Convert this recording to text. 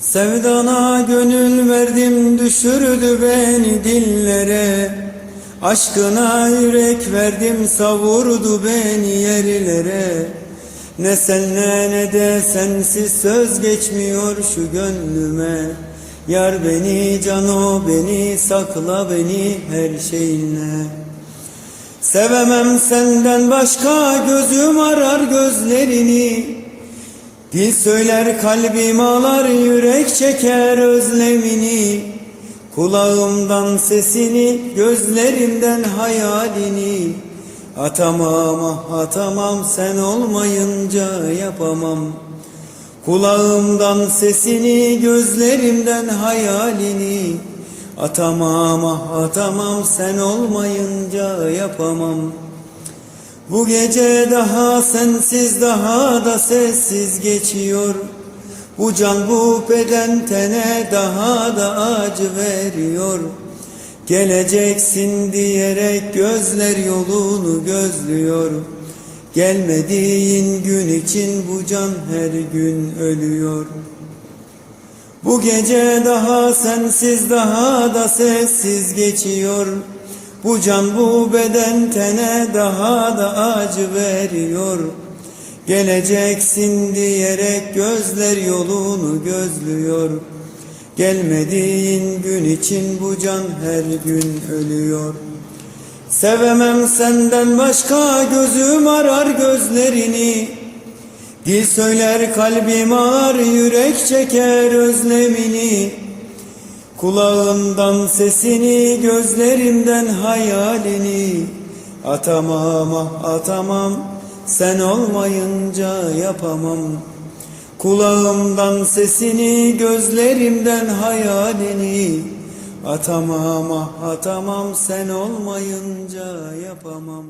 Sevdana gönül verdim düşürdü beni dillere. Aşkına yürek verdim savurdu beni yerlere Ne senle ne de sensiz söz geçmiyor şu gönlüme. Yar beni cano beni sakla beni her şeyinle. Sevemem senden başka gözüm arar gözlerini Dil söyler kalbim ağlar yürek çeker özlemini. Kulağımdan sesini gözlerimden hayalini. Atamam ah atamam sen olmayınca yapamam. Kulağımdan sesini gözlerimden hayalini. Atamam ah atamam sen olmayınca yapamam bu gece daha sensiz daha da sessiz geçiyor. Bu can bu beden tene daha da acı veriyor. Geleceksin diyerek gözler yolunu gözlüyor. Gelmediğin gün için bu can her gün ölüyor. Bu gece daha sensiz daha da sessiz geçiyor Bu can bu beden tene daha da acı veriyor. Geleceksin diyerek gözler yolunu gözlüyor. Gelmediğin gün için bu can her gün ölüyor. Sevemem senden başka gözüm arar gözlerini. Dil söyler kalbim ağır yürek çeker özlemini Kulağımdan sesini gözlerimden hayalini. Atamam ah atamam sen olmayınca yapamam. Kulağımdan sesini gözlerimden hayalini. Atamam ah atamam sen olmayınca yapamam